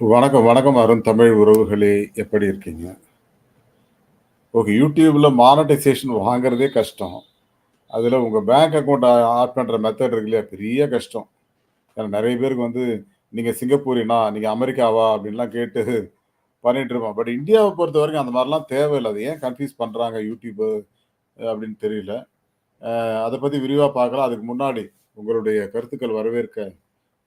வணக்கம், வணக்கம் அருண் தமிழ் உறவுகளே! எப்படி இருக்கீங்க? ஓகே. யூடியூப்பில் மானடைசேஷன் வாங்குறதே கஷ்டம். அதில் உங்கள் பேங்க் அக்கௌண்ட் ஆட் பண்ணுற மெத்தட் இருக்கு இல்லையா? பெரிய கஷ்டம். ஏன்னா நிறைய பேருக்கு வந்து, நீங்கள் சிங்கப்பூரினா நீங்கள் அமெரிக்காவா?" அப்படின்லாம் கேட்டு பண்ணிகிட்டு இருப்பான். பட் பொறுத்த வரைக்கும் அந்த மாதிரிலாம் தேவையில்லை அது ஏன் கன்ஃப்யூஸ் பண்ணுறாங்க யூடியூப்பு அப்படின்னு தெரியல. அதை பற்றி விரிவாக பார்க்கலாம். அதுக்கு முன்னாடி உங்களுடைய கருத்துக்கள் வரவேற்க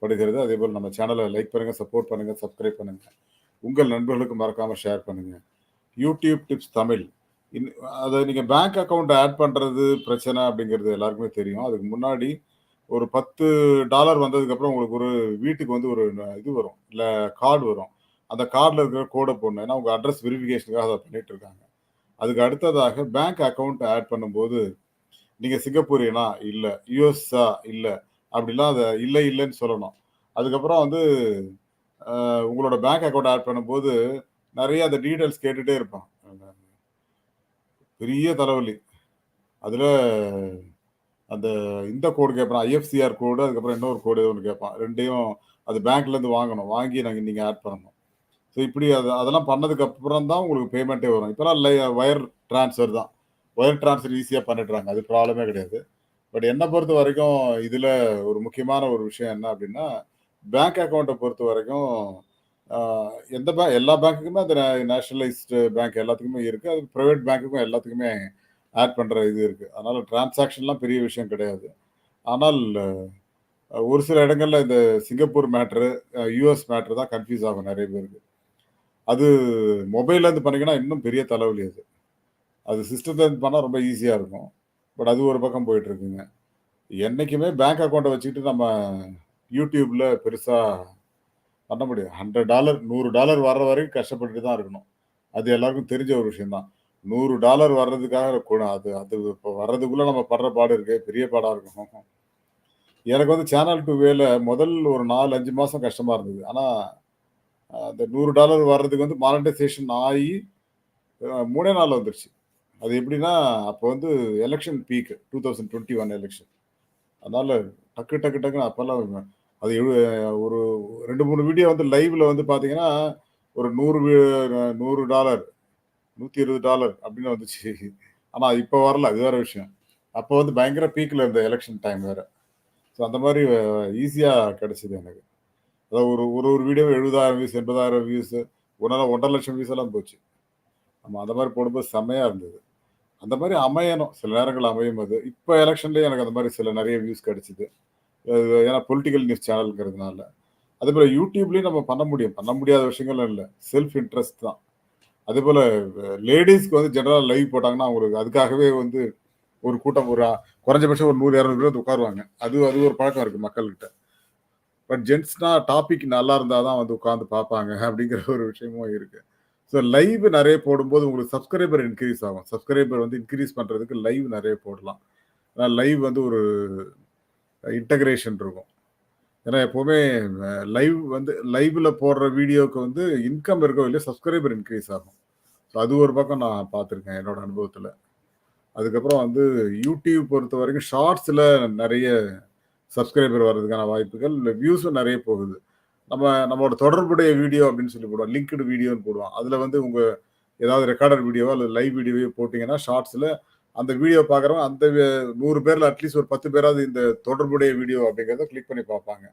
படிக்கிறது அதே போல் நம்ம சேனலை லைக் பண்ணுங்கள் சப்போர்ட் பண்ணுங்கள் சப்ஸ்கிரைப் பண்ணுங்கள் உங்கள் நண்பர்களுக்கு மறக்காமல் ஷேர் பண்ணுங்கள் யூடியூப் டிப்ஸ் தமிழ். இன் அதை நீங்கள் பேங்க் அக்கௌண்ட்டை ஆட் பண்ணுறது பிரச்சனை அப்படிங்கிறது எல்லாருக்குமே தெரியும். அதுக்கு முன்னாடி ஒரு $10 வந்ததுக்கப்புறம் உங்களுக்கு ஒரு வீட்டுக்கு வந்து ஒரு இது வரும். இல்லை கார்டு வரும். அந்த கார்டில் இருக்கிற கோடை போடணும். ஏன்னா உங்கள் அட்ரஸ் வெரிஃபிகேஷனுக்காக அதை பண்ணிட்டு இருக்காங்க. அதுக்கு அடுத்ததாக பேங்க் அக்கௌண்ட் ஆட் பண்ணும்போது, நீங்கள் சிங்கப்பூரியனா?" இல்லை "யுஎஸ்ஸா?" இல்லை அப்படிலாம் அதை இல்லை இல்லைன்னு சொல்லணும். அதுக்கப்புறம் வந்து உங்களோட பேங்க் அக்கௌண்ட் ஆட் பண்ணும்போது, நிறைய அந்த டீட்டெயில்ஸ் கேட்டுகிட்டே இருப்பான். பெரிய தலைவலி. அதில் அந்த இந்த கோடு கேட்பான். ஐஎஃப்சிஆர் கோடு, அதுக்கப்புறம் இன்னொரு கோடு ஒன்று கேட்பான். ரெண்டையும் அது பேங்க்லேருந்து வாங்கணும். வாங்கி நாங்கள் நீங்கள் ஆட் பண்ணணும். ஸோ இப்படி அது அதெல்லாம் பண்ணதுக்கு அப்புறம் தான் உங்களுக்கு பேமெண்ட்டே வரும். இப்போலாம் லை வயர் ட்ரான்ஸ்ஃபர் தான். ஒயர் ட்ரான்ஸ்ஃபர் ஈஸியாக பண்ணிடுறாங்க. அது ப்ராப்ளமே கிடையாது. பட் என்னை பொறுத்த வரைக்கும் இதில் ஒரு முக்கியமான ஒரு விஷயம் என்ன அப்படின்னா, பேங்க் அக்கௌண்ட்டை பொறுத்த வரைக்கும் எந்த பேங்க் எல்லா பேங்க்குக்குமே அது நேஷனலைஸ்டு பேங்க் எல்லாத்துக்குமே இருக்குது அது ப்ரைவேட் பேங்க்குக்கும் எல்லாத்துக்குமே ஆட் பண்ணுற இது இருக்குது அதனால் டிரான்சாக்ஷன்லாம் பெரிய விஷயம் கிடையாது. ஆனால் ஒரு சில இடங்களில் இந்த சிங்கப்பூர் மேட்ரு யூஎஸ் மேட்ரு தான் கன்ஃப்யூஸ் ஆகும் நிறைய பேருக்கு. அது மொபைல்லேருந்து பண்ணிங்கன்னா இன்னும் பெரிய தலைவலி அது. அது சிஸ்டத்துலேருந்து பண்ணால் ரொம்ப ஈஸியாக இருக்கும். பட் அது ஒரு பக்கம் போயிட்டு இருக்குங்க. என்னைக்குமே பேங்க் அக்கௌண்ட்டை வச்சுக்கிட்டு நம்ம யூடியூப்பில் பெருசாக பண்ண முடியாது. $100 $100 வர்ற வரைக்கும் கஷ்டப்பட்டுட்டு தான் இருக்கணும். அது எல்லாருக்கும் தெரிஞ்ச ஒரு விஷயம் தான். $100 வர்றதுக்காக கூட அது அது இப்போ வர்றதுக்குள்ளே நம்ம படுற பாடு இருக்கே, பெரிய பாடாக இருக்கும். எனக்கு வந்து சேனல் 2வேல முதல் ஒரு நாலு அஞ்சு மாதம் கஷ்டமாக இருந்தது. ஆனால் அந்த $100 வர்றதுக்கு வந்து மானடைசேஷன் ஆயி அ 3 நாள்ல வந்துருச்சு. அது எப்படின்னா, அப்போ வந்து எலெக்ஷன் பீக் 2021 எலக்ஷன். அதனால டக்கு டக்கு டக்குன்னு அப்போல்லாம் அது எழு ஒரு 2, 3 வீடியோ வந்து லைவ்ல வந்து பார்த்தீங்கன்னா, ஒரு நூறு நூறு டாலர் நூற்றி இருபது டாலர் அப்படின்னு வந்துச்சு. ஆனால் இப்போ வரல. அது வேற விஷயம். அப்போ வந்து பயங்கர பீக்கில் இருந்த எலெக்ஷன் டைம் வேற. ஸோ அந்த மாதிரி ஈஸியாக கிடச்சிது எனக்கு. அதாவது ஒரு ஒரு ஒரு வீடியோ 70,000 வியூஸ், 80,000 வியூஸ், ஒன்றரை ஒன்றரை லட்சம் வியூஸ் எல்லாம் போச்சு. நம்ம அந்த மாதிரி போடும்போது செம்மையாக இருந்தது. அந்த மாதிரி அமையணும். சில நேரங்கள் அமையும் அது. இப்போ எலெக்ஷன்லேயே எனக்கு அந்த மாதிரி சில நிறைய வியூஸ் கிடைச்சிது ஏன்னா பொலிட்டிக்கல் நியூஸ் சேனல்ங்கிறதுனால. அதேபோல யூடியூப்லேயும் நம்ம பண்ண முடியும். பண்ண முடியாத விஷயங்களும் இல்லை செல்ஃப் இன்ட்ரெஸ்ட் தான். அதேபோல லேடீஸ்க்கு வந்து ஜென்ரலாக லைவ் போட்டாங்கன்னா, அவங்களுக்கு அதுக்காகவே வந்து ஒரு கூட்டம் ஒரு குறைஞ்சபட்சம் ஒரு நூறு இரநூறு பேர் உட்காருவாங்க. அது அது ஒரு பழக்கம் இருக்குது மக்கள்கிட்ட. பட் ஜென்ட்ஸ்னால் டாபிக் நல்லா இருந்தால் தான் வந்து உட்காந்து பார்ப்பாங்க அப்படிங்கிற ஒரு விஷயமும் இருக்குது ஸோ லைவ் நிறைய போடும்போது உங்களுக்கு சப்ஸ்கிரைபர் இன்க்ரீஸ் ஆகும். சப்ஸ்கிரைபர் வந்து இன்க்ரீஸ் பண்ணுறதுக்கு லைவ் நிறைய போடலாம். ஏன்னா லைவ் வந்து ஒரு இன்டகிரேஷன் இருக்கும். ஏன்னா எப்போவுமே லைவ் வந்து லைவில் போடுற வீடியோவுக்கு வந்து இன்கம் இருக்கோ இல்லையோ சப்ஸ்கிரைபர் இன்க்ரீஸ் ஆகும். ஸோ அது ஒரு பக்கம் நான் பார்த்துருக்கேன் என்னோட அனுபவத்தில் அதுக்கப்புறம் வந்து யூடியூப் பொறுத்த வரைக்கும் ஷார்ட்ஸில் நிறைய சப்ஸ்கிரைபர் வர்றதுக்கான வாய்ப்புகள், இல்லை வியூஸும் நிறைய போகுது. நம்ம நம்மளோட தொடர்புடைய வீடியோ அப்படின்னு சொல்லி போடுவோம். லிங்க்டு வீடியோன்னு போடுவோம். அதில் வந்து உங்கள் ஏதாவது ரெக்கார்டட் வீடியோவோ அல்லது லைவ் வீடியோவோ போட்டிங்கன்னா ஷார்ட்ஸில் அந்த வீடியோ பார்க்குறவங்க அந்த வே 100 பேர்ல அட்லீஸ்ட் ஒரு 10 பேராவது இந்த தொடர்புடைய வீடியோ அப்படிங்கிறத கிளிக் பண்ணி பார்ப்பாங்க.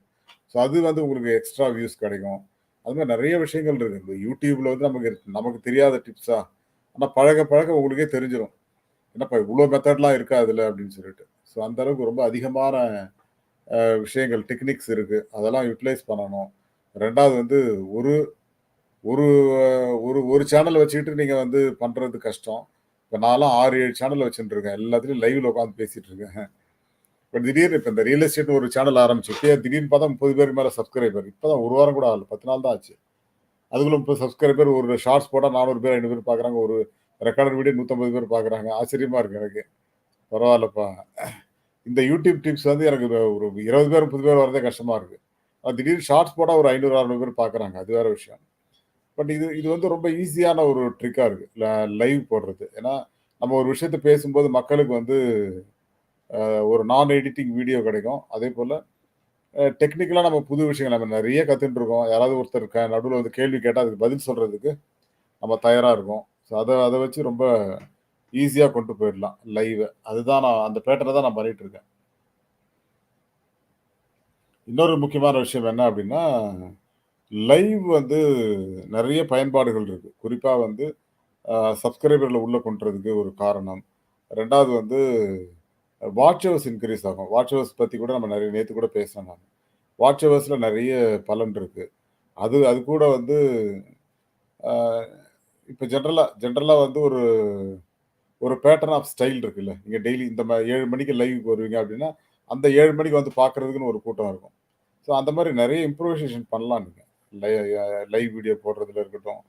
ஸோ அது வந்து உங்களுக்கு எக்ஸ்ட்ரா வியூஸ் கிடைக்கும். அது மாதிரி நிறைய விஷயங்கள் இருக்குது இந்த யூடியூப்பில் வந்து நமக்கு நமக்கு தெரியாத டிப்ஸா, ஆனால் பழக பழக உங்களுக்கே தெரிஞ்சிடும் என்னப்பா இவ்வளோ மெத்தட்லாம் இருக்கா அதில் அப்படின்னு சொல்லிட்டு. ஸோ அந்த அளவுக்கு ரொம்ப அதிகமான விஷயங்கள் டெக்னிக்ஸ் இருக்குது அதெல்லாம் யூட்டிலைஸ் பண்ணணும். ரெண்டாவது வந்து ஒரு ஒரு ஒரு ஒரு சேனல் வச்சுக்கிட்டு நீங்கள் வந்து பண்ணுறது கஷ்டம். இப்போ நான்லாம் 6, 7 சேனல் வச்சுட்டு இருக்கேன். லைவில் உட்காந்து உட்கார்ந்து பேசிட்டு இருக்கேன். இப்போ திடீர்னு இப்போ இந்த ரியல் எஸ்டேட்னு ஒரு சேனல் ஆரம்பிச்சுட்டு திடீர்னு பார்த்தா முப்பது பேர் மேலே சப்ஸ்கிரைபர். இப்பதான் 1 வாரம் கூட ஆகல. 10 நாள் தான் ஆச்சு. அதுக்குள்ள 30 சப்ஸ்கிரைபர் ஒரு ஷார்ட்ஸ் போட்டால் நானூறு பேர், ஐநூறு பேர் பார்க்குறாங்க. ஒரு ரெக்கார்டர் வீடியோ 150 பேர் பார்க்குறாங்க. ஆச்சரியமாக இருக்குது எனக்கு. பரவாயில்லப்பா. இந்த யூடியூப் டிப்ஸ் வந்து எனக்கு ஒரு 20 பேர், 30 பேர் வரதே கஷ்டமாக இருக்குது திடீர்னு ஷார்ட்ஸ் போட்டால் ஒரு 500, 600 பேர் பார்க்குறாங்க. அது வேற விஷயம். பட் இது இது வந்து ரொம்ப ஈஸியான ஒரு ட்ரிக்காக இருக்குது லைவ் போடுறது. ஏன்னா, நம்ம ஒரு விஷயத்த பேசும்போது மக்களுக்கு வந்து ஒரு நான் எடிட்டிங் வீடியோ கிடைக்கும். அதே போல் டெக்னிக்கலாக நம்ம புது விஷயங்கள் நம்ம நிறைய கத்துட்டு இருக்கோம். யாராவது ஒருத்தர் க நடுவில் வந்து கேள்வி கேட்டால் அதுக்கு பதில் சொல்கிறதுக்கு நம்ம தயாராக இருக்கும் ஸோ அதை அதை வச்சு ரொம்ப ஈஸியாக கொண்டு போயிடலாம் லைவை அதுதான் நான் அந்த பேட்டரை தான் நான் பண்ணிகிட்ருக்கேன் இருக்கேன். இன்னொரு முக்கியமான விஷயம் என்ன அப்படின்னா லைவ் வந்து நிறைய பயன்பாடுகள் இருக்கு. குறிப்பாக வந்து சப்ஸ்கிரைபர்களை உள்ளே கொண்டுறதுக்கு ஒரு காரணம். ரெண்டாவது வந்து வாட்ச் ஹவர்ஸ் இன்க்ரீஸ் ஆகும். வாட்ச் ஹவர்ஸ் பற்றி கூட நம்ம நிறைய நேற்று கூட பேசினோம் நான் வாட்ச் ஹவர்ஸில் நிறைய பலன் இருக்குது அது அது கூட வந்து இப்போ ஜென்ரலாக ஜென்ரலாக வந்து ஒரு ஒரு பேட்டர்ன் ஆஃப் ஸ்டைல் இருக்குல்ல. நீங்கள் டெய்லி இந்த மாதிரி ஏழு மணிக்கு லைவ் வருவீங்க அப்படின்னா அந்த ஏழு மணிக்கு வந்து பார்க்கறதுக்குன்னு ஒரு கூட்டம் இருக்கும். ஸோ அந்த மாதிரி நிறைய இம்ப்ரூவைசேஷன் பண்ணலாம் நீங்கள் லை லைவ் வீடியோ போடுறதுல இருக்கட்டும்.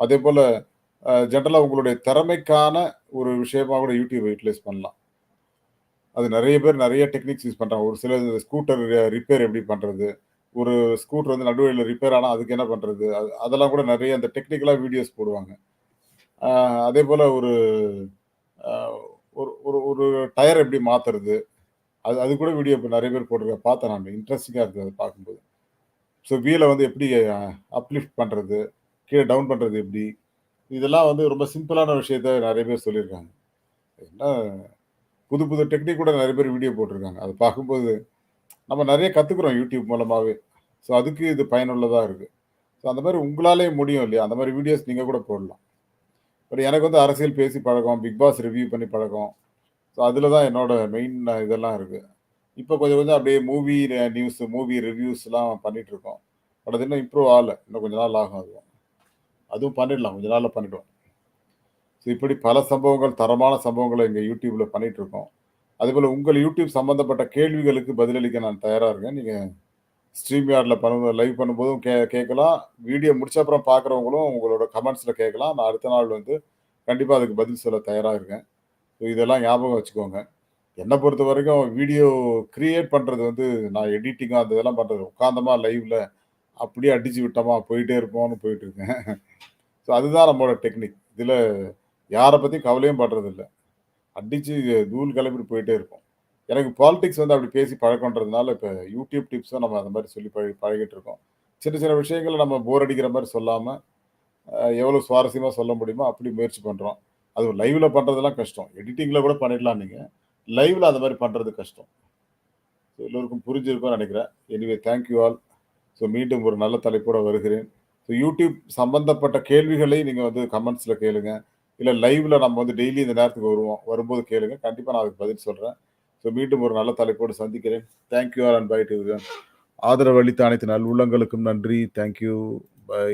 அதே போல் ஜென்ரலாக உங்களுடைய திறமைக்கான ஒரு விஷயமாக கூட யூடியூப் யூட்டிலைஸ் பண்ணலாம். அது நிறைய பேர் நிறைய டெக்னிக்ஸ் யூஸ் பண்ணுறாங்க ஒரு சில ஸ்கூட்டர் ரிப்பேர் எப்படி பண்ணுறது ஒரு ஸ்கூட்டர் வந்து நடுவில் ரிப்பேர் ஆனால் அதுக்கு என்ன பண்ணுறது அது அதெல்லாம் கூட நிறைய அந்த டெக்னிக்கலாக வீடியோஸ் போடுவாங்க. அதே போல் ஒரு ஒரு ஒரு ஒரு டயர் எப்படி மாற்றுறது அது அது கூட வீடியோ இப்போ நிறைய பேர் போட்டிருக்காங்க. பார்த்தேன் நான் இன்ட்ரெஸ்டிங்காக இருக்குது அதை பார்க்கும்போது. ஸோ வீலை வந்து எப்படி அப்லிஃப்ட் பண்ணுறது கீழே டவுன் பண்ணுறது எப்படி? இதெல்லாம் வந்து ரொம்ப சிம்பிளான விஷயத்த நிறைய பேர் சொல்லியிருக்காங்க. என்ன புது புது டெக்னிக் கூட நிறைய பேர் வீடியோ போட்டிருக்காங்க. அதை பார்க்கும்போது நம்ம நிறைய கற்றுக்குறோம் யூடியூப் மூலமாகவே ஸோ அதுக்கு இது பயனுள்ளதாக இருக்குது ஸோ அந்த மாதிரி உங்களாலே முடியும் இல்லையா? அந்த மாதிரி வீடியோஸ் நீங்கள் கூட போடலாம். பட் எனக்கு வந்து அரசியல் பேசி பழக்கம். பிக் பாஸ் ரிவ்யூ பண்ணி பழக்கம். ஸோ அதில் தான் என்னோட மெயின் இதெல்லாம் இருக்குது இப்போ கொஞ்சம் கொஞ்சம் அப்படியே மூவி நியூஸ், மூவி ரிவ்யூஸ்லாம் பண்ணிகிட்ருக்கோம் பட் அது இன்னும் இம்ப்ரூவ் ஆகலை இன்னும் கொஞ்ச நாள் ஆகும் அதுவும். அதுவும் பண்ணிடலாம். கொஞ்ச நாளில் பண்ணிவிடுவோம் ஸோ இப்படி பல சம்பவங்கள், தரமான சம்பவங்களை இங்கே யூடியூப்பில் பண்ணிகிட்ருக்கோம் அதேபோல் உங்கள் யூடியூப் சம்மந்தப்பட்ட கேள்விகளுக்கு பதிலளிக்க நான் தயாராக இருக்கேன். நீங்கள் ஸ்ட்ரீம் யார்டில் பண்ணும்போது லைவ் பண்ணும்போதும் கே கேட்கலாம். வீடியோ முடிச்ச அப்புறம் பார்க்குறவங்களும் உங்களோட கமெண்ட்ஸில் கேட்கலாம். நான் அடுத்த நாள் வந்து கண்டிப்பாக அதுக்கு பதில் சொல்ல தயாராக இருக்கேன். ஸோ இதெல்லாம் ஞாபகம் வச்சுக்கோங்க. என்னை பொறுத்த வரைக்கும் வீடியோ கிரியேட் பண்ணுறது வந்து நான் எடிட்டிங்காக அந்த இதெல்லாம் பண்ணுறது உட்காந்தமா லைவில் அப்படியே அடித்து விட்டோமா போயிட்டே இருப்போம்னு போயிட்டு இருக்கேன். ஸோ அதுதான் நம்மளோட டெக்னிக். இதில் யாரை பற்றியும் கவலையும் படுறதில்ல. அடிச்சு தூள் கிளப்பிட்டு போயிட்டே இருப்போம். எனக்கு பாலிடிக்ஸ் வந்து அப்படி பேசி பழக்கன்றதுனால இப்போ யூடியூப் டிப்ஸும் நம்ம அந்த மாதிரி சொல்லி பழகி பழகிட்டு இருக்கோம். சின்ன சின்ன விஷயங்கள நம்ம போர் அடிக்கிற மாதிரி சொல்லாமல் எவ்வளோ சுவாரஸ்யமாக சொல்ல முடியுமோ அப்படி முயற்சி பண்ணுறோம் அதுவும் லைவ்ல பண்றதெல்லாம் கஷ்டம். எடிட்டிங்ல கூட பண்ணிடலாம் நீங்க. லைவ்ல அந்த மாதிரி பண்றது கஷ்டம். ஸோ எல்லோருக்கும் புரிஞ்சிருக்கும்னு நினைக்கிறேன் anyway thank you all. So மீண்டும் ஒரு நல்ல தலைப்போட வருகிறேன். ஸோ யூடியூப் சம்பந்தப்பட்ட கேள்விகளை நீங்க வந்து கமெண்ட்ஸ்ல கேளுங்க. இல்லை லைவ்ல நம்ம வந்து டெய்லி இந்த நேரத்துக்கு வருவோம். வரும்போது கேளுங்க. கண்டிப்பாக நான் அதுக்கு பதில் சொல்கிறேன் ஸோ மீண்டும் ஒரு நல்ல தலைப்போடு சந்திக்கிறேன். தேங்க் யூ அண்ட் பை டு ஆதரவு அளித்த அனைத்து நல் உள்ளங்களுக்கும் நன்றி. Thank you. பை.